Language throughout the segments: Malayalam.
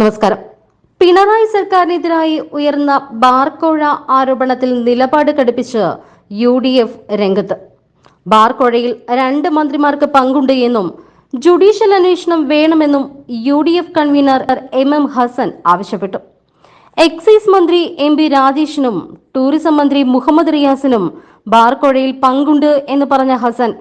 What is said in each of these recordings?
നമസ്കാരം. പിണറായി സർക്കാരിനെതിരായി ഉയർന്ന ബാർക്കോഴ ആരോപണത്തിൽ നിലപാട് ഘടിപ്പിച്ച് യു ഡി എഫ് രംഗത്ത്. ബാർക്കോഴയിൽ രണ്ട് മന്ത്രിമാർക്ക് പങ്കുണ്ട് എന്നും ജുഡീഷ്യൽ അന്വേഷണം വേണമെന്നും U D F convener M M Hassan ആവശ്യപ്പെട്ടു. എക്സൈസ് മന്ത്രി എം പി രാജേഷിനും ടൂറിസം മന്ത്രി മുഹമ്മദ് റിയാസിനും ബാർക്കോഴയിൽ പങ്കുണ്ട് എന്ന് പറഞ്ഞ ഹസൻ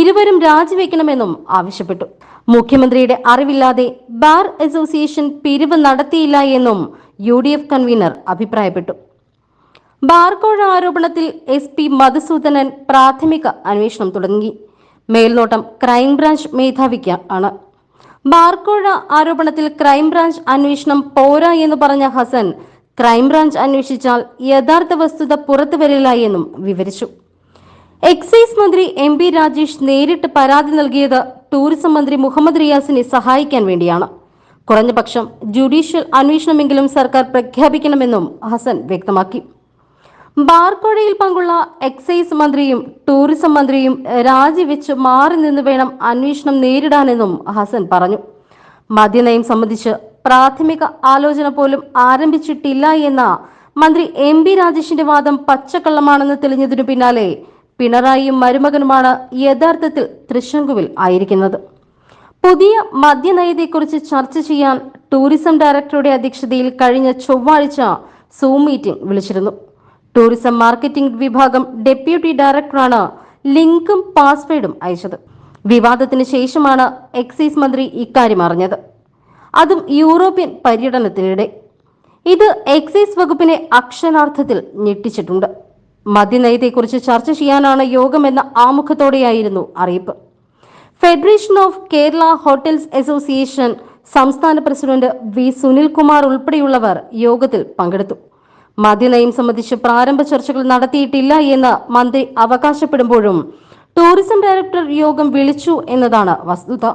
ഇരുവരും രാജിവെക്കണമെന്നും ആവശ്യപ്പെട്ടു. മുഖ്യമന്ത്രിയുടെ അറിവില്ലാതെ ബാർ അസോസിയേഷൻ പിരിവ് നടത്തിയില്ല എന്നും യു ഡി എഫ് കൺവീനർ അഭിപ്രായപ്പെട്ടു. ബാർകോഴ ആരോപണത്തിൽ എസ് പി മധുസൂദനൻ പ്രാഥമിക അന്വേഷണം തുടങ്ങി. മേൽനോട്ടം ക്രൈംബ്രാഞ്ച് മേധാവിക്ക് ആണ്. ബാർക്കോഴ ആരോപണത്തിൽ ക്രൈംബ്രാഞ്ച് അന്വേഷണം പോരാ എന്ന് പറഞ്ഞ ഹസൻ ക്രൈംബ്രാഞ്ച് അന്വേഷിച്ചാൽ യഥാർത്ഥ വസ്തുത പുറത്തു വരില്ല എന്നും വിവരിച്ചു. എക്സൈസ് മന്ത്രി എം പി രാജേഷ് നേരിട്ട് പരാതി നൽകിയത് ടൂറിസം മന്ത്രി മുഹമ്മദ് റിയാസിനെ സഹായിക്കാൻ വേണ്ടിയാണ്. കുറഞ്ഞപക്ഷം ജുഡീഷ്യൽ അന്വേഷണമെങ്കിലും സർക്കാർ പ്രഖ്യാപിക്കണമെന്നും ഹസൻ വ്യക്തമാക്കി. ബാർക്കോഴയിൽ പങ്കുള്ള എക്സൈസ് മന്ത്രിയും ടൂറിസം മന്ത്രിയും രാജിവെച്ച് മാറി നിന്ന് വേണം അന്വേഷണം നേരിടാനെന്നും ഹസൻ പറഞ്ഞു. മദ്യനയം സംബന്ധിച്ച് പ്രാഥമിക ആലോചന പോലും ആരംഭിച്ചിട്ടില്ല എന്ന മന്ത്രി എം പി രാജേഷിന്റെ വാദം പച്ചക്കള്ളമാണെന്ന് തെളിഞ്ഞതിനു പിന്നാലെ പിണറായിയും മരുമകനുമാണ് യഥാർത്ഥത്തിൽ തൃശങ്കുവിൽ ആയിരിക്കുന്നത്. പുതിയ മദ്യനയത്തെക്കുറിച്ച് ചർച്ച ചെയ്യാൻ ടൂറിസം ഡയറക്ടറുടെ അധ്യക്ഷതയിൽ കഴിഞ്ഞ ചൊവ്വാഴ്ച സൂം മീറ്റിംഗ് വിളിച്ചിരുന്നു. ടൂറിസം മാർക്കറ്റിംഗ് വിഭാഗം ഡെപ്യൂട്ടി ഡയറക്ടറാണ് ലിങ്കും പാസ്വേഡും അയച്ചത്. വിവാദത്തിന് ശേഷമാണ് എക്സൈസ് മന്ത്രി ഇക്കാര്യം അറിഞ്ഞത്. അതും യൂറോപ്യൻ പര്യടനത്തിനിടെ. ഇത് എക്സൈസ് വകുപ്പിനെ അക്ഷരാർത്ഥത്തിൽ ഞെട്ടിച്ചിട്ടുണ്ട്. മദ്യനയത്തെക്കുറിച്ച് ചർച്ച ചെയ്യാനാണ് യോഗമെന്ന ആമുഖത്തോടെയായിരുന്നു അറിയിപ്പ്. Federation of Kerala hotels association സംസ്ഥാന പ്രസിഡന്റ് വി സുനിൽകുമാർ ഉൾപ്പെടെയുള്ളവർ യോഗത്തിൽ പങ്കെടുത്തു. മദ്യനയം സംബന്ധിച്ച് പ്രാരംഭ ചർച്ചകൾ നടത്തിയിട്ടില്ല എന്ന് മന്ത്രി അവകാശപ്പെടുമ്പോഴും ടൂറിസം ഡയറക്ടർ യോഗം വിളിച്ചു എന്നതാണ് വസ്തുത.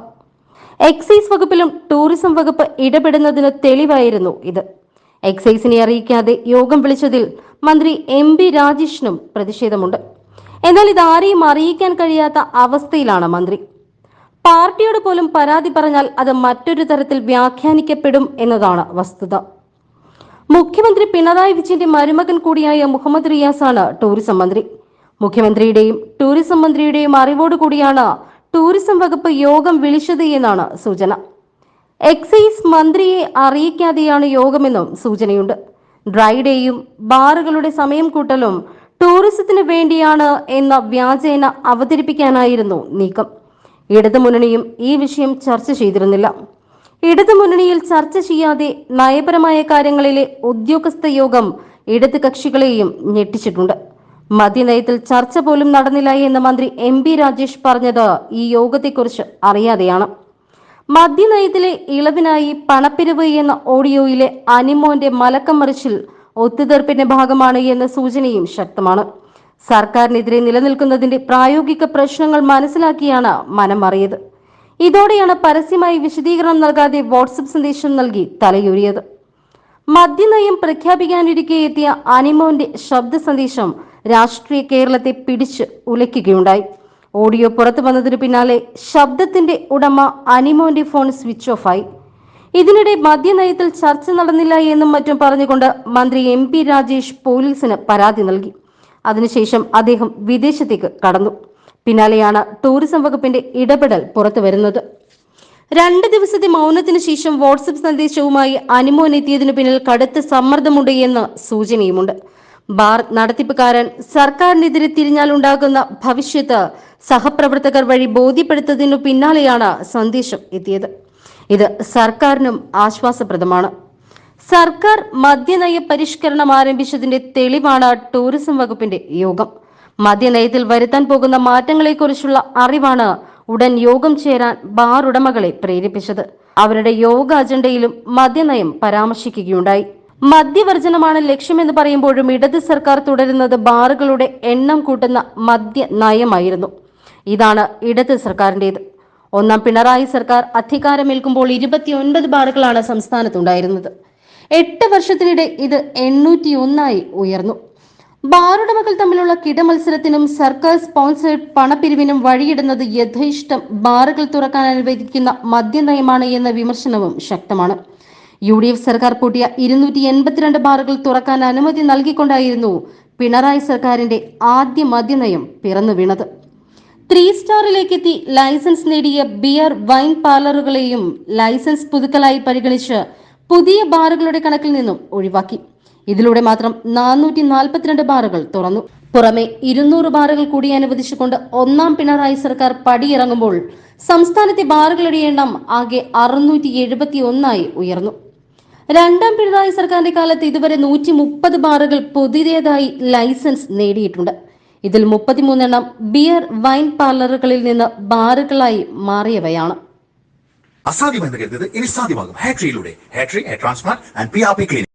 എക്സൈസ് വകുപ്പിലും ടൂറിസം വകുപ്പ് ഇടപെടുന്നതിന് തെളിവായിരുന്നു ഇത്. എക്സൈസിനെ അറിയിക്കാതെ യോഗം വിളിച്ചതിൽ മന്ത്രി എം പി രാജേഷിനും പ്രതിഷേധമുണ്ട്. എന്നാൽ ഇതാരെയും അറിയിക്കാൻ കഴിയാത്ത അവസ്ഥയിലാണ് മന്ത്രി. പാർട്ടിയോട് പോലും പരാതി പറഞ്ഞാൽ അത് മറ്റൊരു തരത്തിൽ വ്യാഖ്യാനിക്കപ്പെടും എന്നതാണ് വസ്തുത. മുഖ്യമന്ത്രി പിണറായി വിജയന്റെ മരുമകൻ കൂടിയായ മുഹമ്മദ് റിയാസാണ് ടൂറിസം മന്ത്രി. മുഖ്യമന്ത്രിയുടെയും ടൂറിസം മന്ത്രിയുടെയും അറിവോടുകൂടിയാണ് ടൂറിസം വകുപ്പ് യോഗം വിളിച്ചത് എന്നാണ് സൂചന. എക്സൈസ് മന്ത്രിയെ അറിയിക്കാതെയാണ് യോഗമെന്നും സൂചനയുണ്ട്. ഡ്രൈഡേയും ബാറുകളുടെ സമയം കൂട്ടലും ടൂറിസത്തിന് വേണ്ടിയാണ് എന്ന വ്യാജേന അവതരിപ്പിക്കാനായിരുന്നു നീക്കം. ഇടതുമുന്നണിയും ഈ വിഷയം ചർച്ച ചെയ്തിരുന്നില്ല. ഇടതുമുന്നണിയിൽ ചർച്ച ചെയ്യാതെ നയപരമായ കാര്യങ്ങളിലെ ഉദ്യോഗസ്ഥ യോഗം ഇടത് കക്ഷികളെയും ഞെട്ടിച്ചിട്ടുണ്ട്. മദ്യനയത്തിൽ ചർച്ച പോലും നടന്നില്ല എന്ന് മന്ത്രി എം രാജേഷ് പറഞ്ഞത് ഈ യോഗത്തെക്കുറിച്ച് അറിയാതെയാണ്. മദ്യനയത്തിലെ ഇളവിനായി പണപ്പിരിവ് എന്ന ഓഡിയോയിലെ അനിമോന്റെ മലക്കം മറിച്ചിൽ ഒത്തുതീർപ്പിന്റെ ഭാഗമാണ് എന്ന സൂചനയും ശക്തമാണ്. സർക്കാരിനെതിരെ നിലനിൽക്കുന്നതിന്റെ പ്രായോഗിക പ്രശ്നങ്ങൾ മനസ്സിലാക്കിയാണ് മനം മാറിയത് ഇതോടെയാണ് പരസ്യമായി വിശദീകരണം നൽകാതെ വാട്സപ്പ് സന്ദേശം നൽകി തലയൂരിയത്. മദ്യനയം പ്രഖ്യാപിക്കാനിരിക്കെ എത്തിയ അനിമോന്റെ ശബ്ദ സന്ദേശം രാഷ്ട്രീയ കേരളത്തെ പിടിച്ച് ഉലയ്ക്കുകയുണ്ടായി. ഓഡിയോ പുറത്തു വന്നതിന് പിന്നാലെ ശബ്ദത്തിന്റെ ഉടമ അനിമോന്റെ ഫോൺ സ്വിച്ച് ഓഫായി. ഇതിനിടെ മദ്യനയത്തിൽ ചർച്ച നടന്നില്ല എന്നും മറ്റും പറഞ്ഞുകൊണ്ട് മന്ത്രി എം പി രാജേഷ് പോലീസിന് പരാതി നൽകി. അതിനുശേഷം അദ്ദേഹം വിദേശത്തേക്ക് കടന്നു. പിന്നാലെയാണ് ടൂറിസം വകുപ്പിന്റെ ഇടപെടൽ പുറത്തു വരുന്നത്. രണ്ട് ദിവസത്തെ മൗനത്തിന് ശേഷം വാട്സപ്പ് സന്ദേശവുമായി അനുമോൻ എത്തിയതിനു പിന്നിൽ കടുത്ത സമ്മർദ്ദമുണ്ട് എന്ന് സൂചനയുമുണ്ട്. ബാർ നടത്തിപ്പുകാരൻ സർക്കാരിനെതിരെ തിരിഞ്ഞാൽ ഉണ്ടാകുന്ന ഭവിഷ്യത്ത് സഹപ്രവർത്തകർ വഴി ബോധ്യപ്പെടുത്തതിനു പിന്നാലെയാണ് സന്ദേശം എത്തിയത്. ഇത് സർക്കാരിനും ആശ്വാസപ്രദമാണ്. സർക്കാർ മദ്യനയ പരിഷ്കരണം ആരംഭിച്ചതിന്റെ തെളിവാണ് ടൂറിസം വകുപ്പിന്റെ യോഗം. മദ്യനയത്തിൽ വരുത്താൻ പോകുന്ന മാറ്റങ്ങളെക്കുറിച്ചുള്ള അറിവാണ് ഉടൻ യോഗം ചേരാൻ ബാർ ഉടമകളെ പ്രേരിപ്പിച്ചത്. അവരുടെ യോഗ അജണ്ടയിലും മദ്യനയം പരാമർശിക്കുകയുണ്ടായി. മദ്യവർജനമാണ് ലക്ഷ്യമെന്ന് പറയുമ്പോഴും ഇടത് സർക്കാർ തുടരുന്നത് ബാറുകളുടെ എണ്ണം കൂട്ടുന്ന മദ്യ നയമായിരുന്നു. ഇതാണ് ഇടത് സർക്കാരിന്റെത് ഒന്നാം പിണറായി സർക്കാർ അധികാരമേൽക്കുമ്പോൾ ഇരുപത്തിയൊൻപത് ബാറുകളാണ് സംസ്ഥാനത്തുണ്ടായിരുന്നത്. എട്ട് വർഷത്തിനിടെ ഇത് എണ്ണൂറ്റി ഒന്നായി ഉയർന്നു ബാറുടമകൾ തമ്മിലുള്ള കിടമത്സരത്തിനും സർക്കാർ സ്പോൺസേഡ് പണപ്പിരിവിനും വഴിയിടുന്നത് യഥേഷ്ടം ബാറുകൾ തുറക്കാൻ അനുവദിക്കുന്ന മദ്യനയമാണ് എന്ന വിമർശനവും ശക്തമാണ്. യു ഡി എഫ് സർക്കാർ പൂട്ടിയ ഇരുന്നൂറ്റി എൺപത്തിരണ്ട് ബാറുകൾ തുറക്കാൻ അനുമതി നൽകിക്കൊണ്ടായിരുന്നു പിണറായി സർക്കാരിന്റെ ആദ്യ മദ്യനയം പിറന്നു വീണത്. ത്രീ സ്റ്റാറിലേക്ക് എത്തി ലൈസൻസ് നേടിയ ബിയർ വൈൻ പാർലറുകളെയും ലൈസൻസ് പുതുക്കലായി പരിഗണിച്ച് പുതിയ ബാറുകളുടെ കണക്കിൽ നിന്നും ഒഴിവാക്കി. ഇതിലൂടെ മാത്രം നാനൂറ്റി നാൽപ്പത്തിരണ്ട് ബാറുകൾ തുറന്നു. പുറമെ ഇരുന്നൂറ് ബാറുകൾ കൂടി അനുവദിച്ചുകൊണ്ട് ഒന്നാം പിണറായി സർക്കാർ പടിയിറങ്ങുമ്പോൾ സംസ്ഥാനത്തെ ബാറുകളുടെ എണ്ണം ആകെ അറുന്നൂറ്റി എഴുപത്തി ഒന്നായി ഉയർന്നു. രണ്ടാം പിണറായി സർക്കാരിന്റെ കാലത്ത് ഇതുവരെ നൂറ്റി മുപ്പത് ബാറുകൾ പുതിയതായി ലൈസൻസ് നേടിയിട്ടുണ്ട്. ഇതിൽ മുപ്പത്തിമൂന്നെണ്ണം ബിയർ വൈൻ പാർലറുകളിൽ നിന്ന് ബാറുകളായി മാറിയവയാണ്. അസാധ്യമെന്ന് കരുതത് ഇനി സാധ്യമാകും. ഹാട്രിയിലൂടെ Hatri hair transplant and P R P clinic